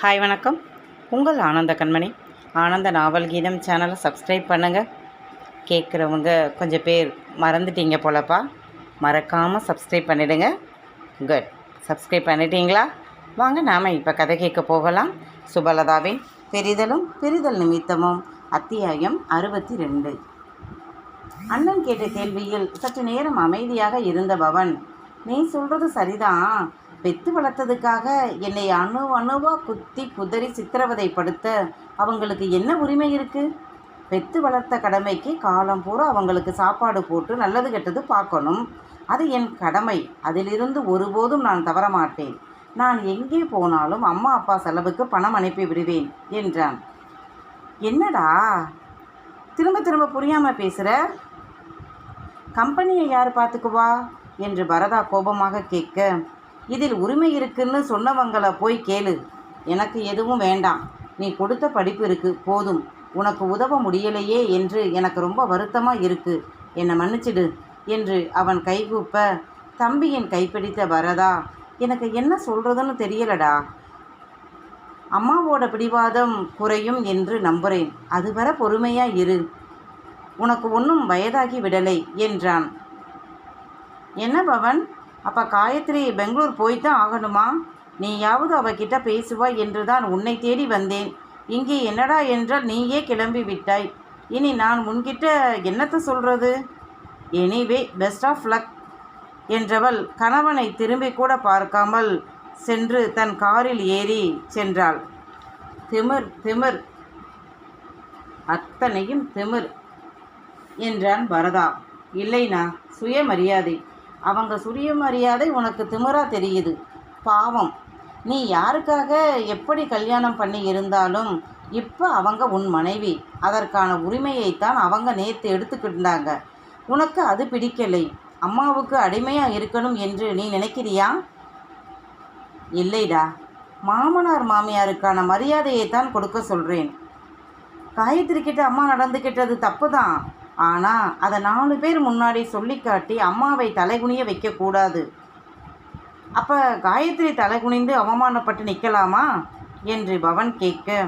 Hi வணக்கம். உங்கள் ஆனந்த கண்மணி. ஆனந்த நாவல் கீதம் சேனலை சப்ஸ்கிரைப் பண்ணுங்கள் கேட்குறவங்க கொஞ்சம் பேர் மறந்துட்டீங்க போலப்பா. மறக்காமல் சப்ஸ்கிரைப் பண்ணிடுங்க. குட் சப்ஸ்கிரைப் பண்ணிட்டீங்களா? வாங்க நாம் இப்போ கதை கேட்க போகலாம். சுபலதாவின் பெரிதலும் பெரிதல் நிமித்தமும் அத்தியாயம் அறுபத்தி ரெண்டு அண்ணன் கேட்ட கேள்வியில் சற்று நேரம் அமைதியாக இருந்த பவன் நீ சொல்கிறது சரிதான். பெத்து வளர்த்ததுக்காக என்னை அணு அணுவாக குத்தி குதறி சித்திரவதைப்படுத்த அவங்களுக்கு என்ன உரிமை இருக்குது பெத்து வளர்த்த கடமைக்கு காலம் பூரா அவங்களுக்கு சாப்பாடு போட்டு நல்லது கெட்டது பார்க்கணும். அது என் கடமை. அதிலிருந்து ஒருபோதும் நான் தவற மாட்டேன் நான் எங்கே போனாலும் அம்மா அப்பா செலவுக்கு பணம் அனுப்பி விடுவேன் என்றான். என்னடா? திரும்ப திரும்ப புரியாமல் பேசுகிற கம்பெனியை யார் பார்த்துக்குவா? என்று பரதா கோபமாக கேட்க இதில் உரிமை இருக்குன்னு சொன்னவங்கள போய் கேளு. எனக்கு எதுவும் வேண்டாம். நீ கொடுத்த படிப்பு இருக்கு போதும். உனக்கு உதவ முடியலையே என்று எனக்கு ரொம்ப வருத்தமாக இருக்கு. என்னை மன்னிச்சிடு என்று அவன் கைகூப்ப தம்பியின் கைப்பிடித்த வரதா எனக்கு என்ன சொல்கிறதுன்னு தெரியலடா. அம்மாவோட பிடிவாதம் குறையும் என்று நம்புகிறேன் அதுவரை பொறுமையாக இரு. உனக்கு ஒன்றும் வயதாகி விடலை என்றான். என்ன பவன்? அப்போ காயத்ரி பெங்களூர் போய்தான் ஆகணுமா? நீயாவது அவகிட்ட பேசுவாய் என்று தான் உன்னை தேடி வந்தேன். இங்கே என்னடா என்றால் நீயே கிளம்பி விட்டாய். இனி நான் முன்கிட்ட என்னத்தை சொல்கிறது எனிவே பெஸ்ட் ஆஃப் லக் என்றவள் கணவனை திரும்பி கூட பார்க்காமல் சென்று தன் காரில் ஏறி சென்றாள். திமிர் திமிர். அத்தனையும் திமிர் என்றான் பரதா. இல்லைனா சுயமரியாதை. அவங்க சுரிய மரியாதை உனக்கு திமிரா தெரியுது. பாவம். நீ யாருக்காக எப்படி கல்யாணம் பண்ணி இருந்தாலும் இப்போ அவங்க உன் மனைவி. அதற்கான உரிமையைத்தான் அவங்க நேற்று எடுத்துக்கிட்டாங்க. உனக்கு அது பிடிக்கலை. அம்மாவுக்கு அடிமையாக இருக்கணும் என்று நீ நினைக்கிறியா? இல்லைடா. மாமனார் மாமியாருக்கான மரியாதையை தான் கொடுக்க சொல்கிறேன் காயத்ரி கிட்ட அம்மா நடந்துக்கிட்டது தப்பு தான் ஆனால் அதை நாலு பேர் முன்னாடி சொல்லி காட்டி அம்மாவை தலைகுனிய வைக்கக்கூடாது அப்போ காயத்ரி தலைகுனிந்து அவமானப்பட்டு நிற்கலாமா என்று பவன் கேட்க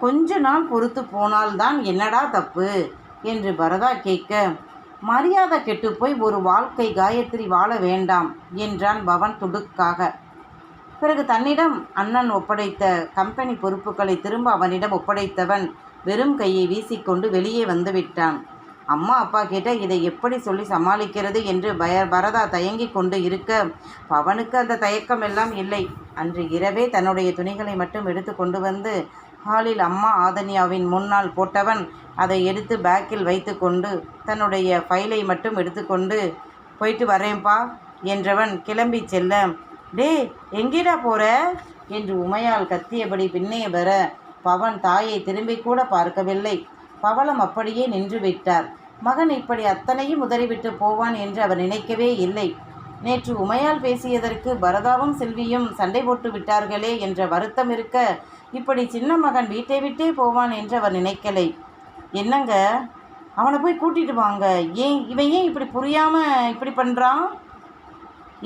கொஞ்ச நாள் பொறுத்து போனால்தான் என்னடா தப்பு? என்று பரதா கேட்க மரியாதை கெட்டுப்போய் ஒரு வாழ்க்கை காயத்ரி வாழ வேண்டாம் என்றான் பவன் துடுக்காக. பிறகு தன்னிடம் அண்ணன் ஒப்படைத்த கம்பெனி பொறுப்புகளை திரும்ப அவனிடம் ஒப்படைத்தவன் வெறும் கையை வீசிக்கொண்டு வெளியே வந்துவிட்டான் அம்மா அப்பா கேட்ட இதை எப்படி சொல்லி சமாளிக்கிறது என்று பய பரதா தயங்கி கொண்டு இருக்க பவனுக்கு அந்த தயக்கம் எல்லாம் இல்லை. அன்று இரவே தன்னுடைய துணிகளை மட்டும் எடுத்து கொண்டு வந்து ஹாலில் அம்மா ஆதன்யாவின் முன்னால் போட்டவன் அதை எடுத்து பேக்கில் வைத்துக்கொண்டு தன்னுடைய ஃபைலை மட்டும் எடுத்துக்கொண்டு போயிட்டு வரேன்ப்பா என்றவன் கிளம்பி செல்ல டே எங்கேடா போற? என்று உமையால் கத்தியபடி பின்னே வர பவன் தாயை திரும்பி கூட பார்க்கவில்லை. பவளம் அப்படியே நின்று விட்டார். மகன் இப்படி அத்தனையும் உதறிவிட்டு போவான் என்று அவர் நினைக்கவே இல்லை. நேற்று உமையால் பேசியதற்கு பரதாவும் செல்வியும் சண்டை போட்டு விட்டார்களே என்ற வருத்தம் இருக்க இப்படி சின்ன மகன் வீட்டை விட்டே போவான் என்று அவர் நினைக்கலை. என்னங்க? அவனை போய் கூட்டிட்டு வாங்க. ஏன்? இவன் ஏன் இப்படி புரியாம இப்படி பண்ணுறான்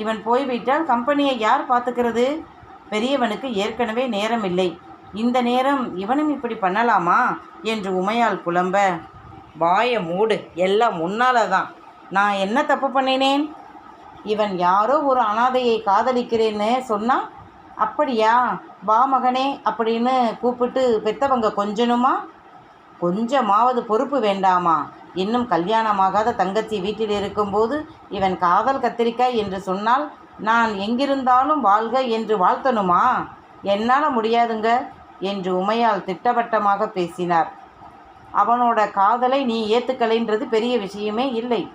இவன் போய்விட்டால் கம்பெனியை யார் பார்த்துக்கிறது? பெரியவனுக்கு ஏற்கனவே நேரம் இல்லை இந்த நேரம் இவனும் இப்படி பண்ணலாமா? என்று உமையால் புலம்ப வாய மூடு எல்லாம் முன்னால தான் நான் என்ன தப்பு பண்ணினேன்? இவன் யாரோ ஒரு அனாதையை காதலிக்கிறேன்னு சொன்னா அப்படியா? வா மகனே அப்படின்னு கூப்பிட்டு பெத்தவங்க கொஞ்சணுமா கொஞ்சமாவது பொறுப்பு வேண்டாமா? இன்னும் கல்யாணமாகாத தங்கச்சி வீட்டில் இருக்கும்போது இவன் காதல் கத்திரிக்காய் என்று சொன்னால் நான் எங்கிருந்தாலும் வாழ்க என்று வாழ்த்தணுமா? என்னால் முடியாதுங்க. என்று உமையால் திட்டவட்டமாக பேசினார். அவனோட காதலை நீ ஏற்றுக்கலைன்றது பெரிய விஷயமே இல்லை.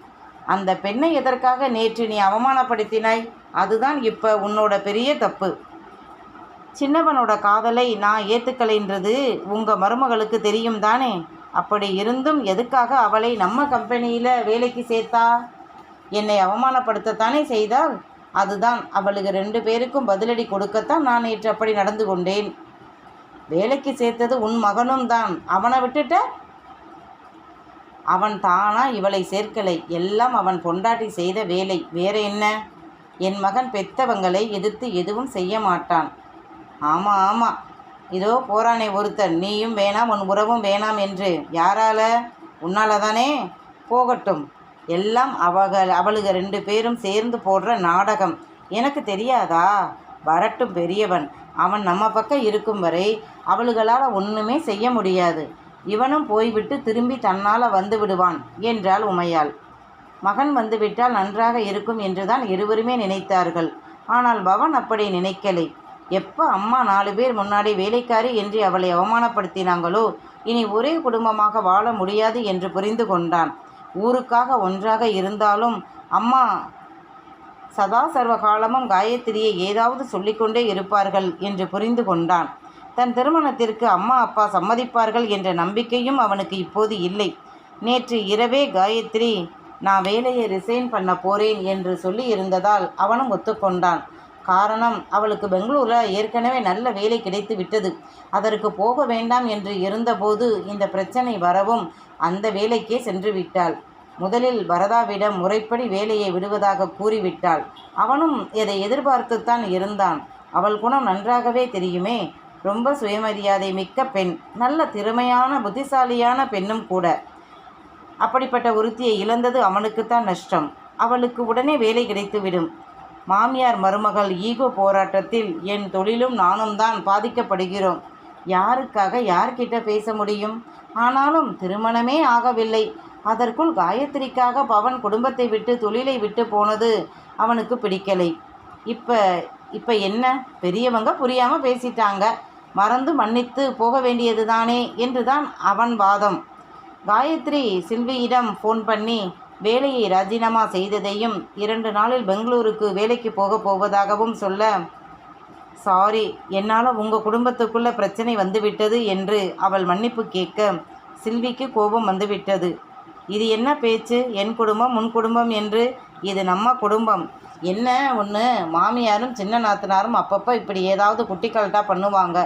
அந்த பெண்ணை எதற்காக நேற்று நீ அவமானப்படுத்தினாய்? அதுதான் இப்போ உன்னோட பெரிய தப்பு. சின்னவனோட காதலை நான் ஏற்றுக்கலைன்றது உங்கள் மருமகளுக்கு தெரியும் தானே? அப்படி இருந்தும் எதுக்காக அவளை நம்ம கம்பெனியில் வேலைக்கு சேர்த்தா? என்னை அவமானப்படுத்தத்தானே செய்தால் அதுதான் அவளுக்கு ரெண்டு பேருக்கும் பதிலடி கொடுக்கத்தான் நான் நேற்று அப்படி நடந்து கொண்டேன். வேலைக்கு சேர்த்தது உன் மகனும் தான் அவனை விட்டுட்ட? அவன் தானா இவளை சேர்க்கலை. எல்லாம் அவன் பொண்டாட்டி செய்த வேலை. வேற என்ன? என் மகன் பெத்தவங்களை எதிர்த்து எதுவும் செய்ய மாட்டான். ஆமாம் ஆமாம் இதோ போறானே ஒருத்தன். நீயும் வேணாம் உன் உறவும் வேணாம் என்று. யாரால? உன்னால தானே போகட்டும். எல்லாம் அவக அவளுக ரெண்டு பேரும் சேர்ந்து போடுற நாடகம். எனக்கு தெரியாதா? வரட்டும் பெரியவன். அவன் நம்ம பக்கம் இருக்கும் வரை அவளுகளால் ஒன்றுமே செய்ய முடியாது. இவனும் போய்விட்டு திரும்பி தன்னால் வந்து விடுவான் என்றாள் உமையாள். மகன் வந்துவிட்டால் நன்றாக இருக்கும் என்றுதான் இருவருமே நினைத்தார்கள். ஆனால் பவன் அப்படி நினைக்கலை. எப்போ அம்மா நாலு பேர் முன்னாடி வேலைக்காரி என்று அவளை அவமானப்படுத்தினாங்களோ இனி ஒரே குடும்பமாக வாழ முடியாது என்று புரிந்து கொண்டான். ஊருக்காக ஒன்றாக இருந்தாலும் அம்மா சதா சர்வ காலமும் காயத்ரியை ஏதாவது சொல்லிக்கொண்டே இருப்பார்கள் என்று புரிந்து கொண்டான். தன் திருமணத்திற்கு அம்மா அப்பா சம்மதிப்பார்கள் என்ற நம்பிக்கையும் அவனுக்கு இப்போது இல்லை. நேற்று இரவே காயத்ரி நான் வேலையை ரிசைன் பண்ண போறேன் என்று சொல்லி இருந்ததால் அவனும் ஒத்துக்கொண்டான். காரணம் அவளுக்கு பெங்களூரில் ஏற்கனவே நல்ல வேலை கிடைத்து விட்டது. அதற்கு போக வேண்டாம் என்று இருந்தபோது இந்த பிரச்சனை வரவும் அந்த வேலைக்கே சென்று விட்டாள். முதலில் வரதாவிடம் முறைப்படி வேலையை விடுவதாக கூறிவிட்டாள். அவனும் எதை எதிர்பார்த்துத்தான் இருந்தான். அவள் குணம் நன்றாகவே தெரியுமே ரொம்ப சுயமரியாதை மிக்க பெண் நல்ல திறமையான புத்திசாலியான பெண்ணும் கூட. அப்படிப்பட்ட ஒருத்தியை இழந்தது அவனுக்குத்தான் நஷ்டம். அவளுக்கு உடனே வேலை கிடைத்துவிடும். மாமியார் மருமகள் ஈகோ போராட்டத்தில் என் தொழிலும் நானும் தான் பாதிக்கப்படுகிறோம். யாருக்காக யார்கிட்ட பேச முடியும்? ஆனாலும் திருமணமே ஆகவில்லை. அதற்குள் காயத்ரிக்காக பவன் குடும்பத்தை விட்டு தொழிலை விட்டு போனது அவனுக்கு பிடிக்கலை. இப்போ இப்போ என்ன? பெரியவங்க புரியாமல் பேசிட்டாங்க. மறந்து மன்னித்து போக வேண்டியது தானே என்று தான் அவன் வாதம். காயத்ரி சில்வியிடம் ஃபோன் பண்ணி வேலையை ராஜினாமா செய்ததையும் இரண்டு நாளில் பெங்களூருக்கு வேலைக்கு போக போவதாகவும் சொல்ல சாரி என்னால் உங்கள் குடும்பத்துக்குள்ள பிரச்சனை வந்துவிட்டது என்று அவள் மன்னிப்பு கேட்க சில்விக்கு கோபம் வந்துவிட்டது. இது என்ன பேச்சு? என் குடும்பம் உன் குடும்பம் என்று? இது நம்ம குடும்பம். என்ன ஒன்று மாமியாரும் சின்ன நாத்தனாரும் அப்பப்போ இப்படி ஏதாவது குட்டிக்கல்ட்டாக பண்ணுவாங்க.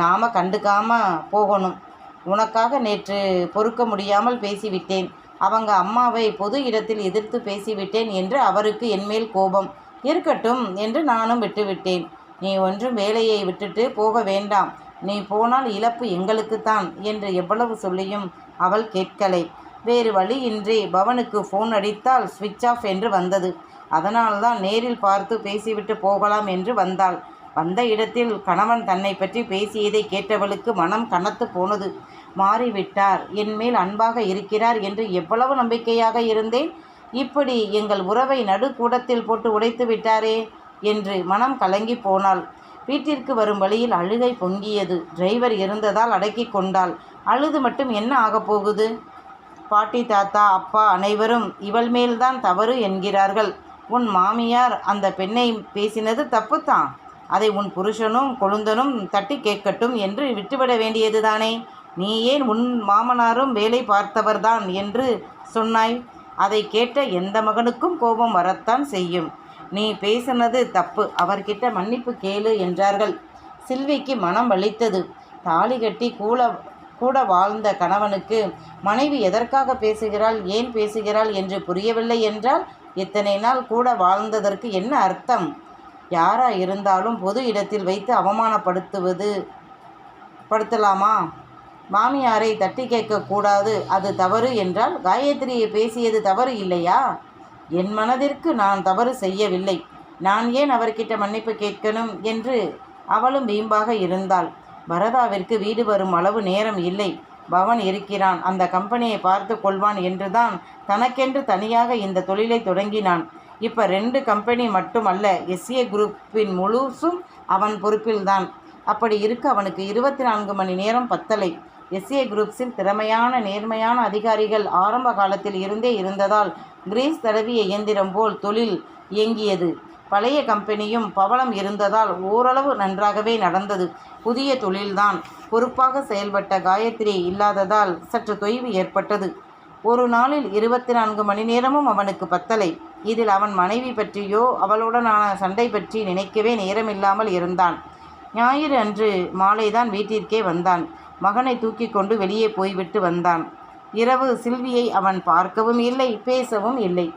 நாம் கண்டுக்காமல் போகணும். உனக்காக நேற்று பொறுக்க முடியாமல் பேசிவிட்டேன். அவங்க அம்மாவை பொது இடத்தில் எதிர்த்து பேசிவிட்டேன் என்று அவருக்கு என்மேல் கோபம். இருக்கட்டும் என்று நானும் விட்டுவிட்டேன். நீ ஒன்றும் வேலையை விட்டுட்டு போக வேண்டாம். நீ போனால் இழப்பு எங்களுக்குத்தான் என்று எவ்வளவு சொல்லியும் அவள் கேட்கலை. வேறு வழியின்றி பவனுக்கு ஃபோன் அடித்தால் ஸ்விட்ச் ஆஃப் என்று வந்தது. அதனால்தான் நேரில் பார்த்து பேசிவிட்டு போகலாம் என்று வந்தாள். வந்த இடத்தில் கணவன் தன்னை பற்றி பேசியதை கேட்டவளுக்கு மனம் கனத்து போனது. மாறிவிட்டார். என்மேல் அன்பாக இருக்கிறார் என்று எவ்வளவு நம்பிக்கையாக இருந்தேன். இப்படி எங்கள் உறவை நடுக்கூடத்தில் போட்டு உடைத்து விட்டாரே என்று மனம் கலங்கி போனாள். வீட்டிற்கு வரும் வழியில் அழுகை பொங்கியது. டிரைவர் இருந்ததால் அடக்கி கொண்டாள். அழுது மட்டும் என்ன ஆகப் போகுது? பாட்டி தாத்தா அப்பா அனைவரும் இவள் மேல்தான் தவறு என்கிறார்கள். உன் மாமியார் அந்த பெண்ணை பேசினது தப்புத்தான். அதை உன் புருஷனும் கொழுந்தனும் தட்டி கேட்கட்டும் என்று விட்டுவிட வேண்டியதுதானே நீ ஏன் உன் மாமனாரும் வேலை பார்த்தவர்தான் என்று சொன்னாய்? அதை கேட்ட எந்த மகனுக்கும் கோபம் வரத்தான் செய்யும். நீ பேசினது தப்பு. அவர்கிட்ட மன்னிப்பு கேளு என்றார்கள். சில்விக்கு மனம் வலித்தது. தாலி கட்டி கூட கூட வாழ்ந்த கணவனுக்கு மனைவி எதற்காக பேசுகிறாள்? ஏன் பேசுகிறாள்? என்று புரியவில்லை என்றால் இத்தனை நாள் கூட வாழ்ந்ததற்கு என்ன அர்த்தம்? யாரா இருந்தாலும் பொது இடத்தில் வைத்து அவமானப்படுத்துவது படுத்தலாமா? மாமியாரை தட்டி கேட்கக்கூடாது அது தவறு என்றால் காயத்ரியை பேசியது தவறு இல்லையா? என் மனதிற்கு நான் தவறு செய்யவில்லை. நான் ஏன் அவர்கிட்ட மன்னிப்பு கேட்கணும் என்று அவளும் வீம்பாக இருந்தாள். பரதாவிற்கு வீடு வரும் அளவு நேரம் இல்லை. பவன் இருக்கிறான். அந்த கம்பெனியை பார்த்து கொள்வான் என்றுதான் தனக்கென்று தனியாக இந்த தொழிலை தொடங்கினான். இப்போ ரெண்டு கம்பெனி மட்டுமல்ல எஸ்ஏ குரூப்பின் முழுசும் அவன் பொறுப்பில்தான். அப்படி இருக்க அவனுக்கு இருபத்தி நான்கு மணி நேரம் பத்தலை. எஸ்ஏ குரூப்ஸில் திறமையான நேர்மையான அதிகாரிகள் ஆரம்ப காலத்தில் இருந்தே இருந்ததால் கிரீஸ் தடவிய இயந்திரம் போல் தொழில் இயங்கியது. பழைய கம்பெனியும் பவளம் இருந்ததால் ஓரளவு நன்றாகவே நடந்தது. புதிய தொழில்தான். பொறுப்பாக செயல்பட்ட காயத்ரி இல்லாததால் சற்று தொய்வு ஏற்பட்டது. ஒரு நாளில் இருபத்தி நான்கு மணி நேரமும் அவனுக்கு பத்தலை. இதில் அவன் மனைவி பற்றியோ அவளுடனான சண்டை பற்றி நினைக்கவே நேரமில்லாமல் இருந்தான். ஞாயிறு அன்று மாலைதான் வீட்டிற்கே வந்தான். மகனை தூக்கி கொண்டு வெளியே போய்விட்டு வந்தான். இரவு சில்வியை அவன் பார்க்கவும் இல்லை பேசவும் இல்லை.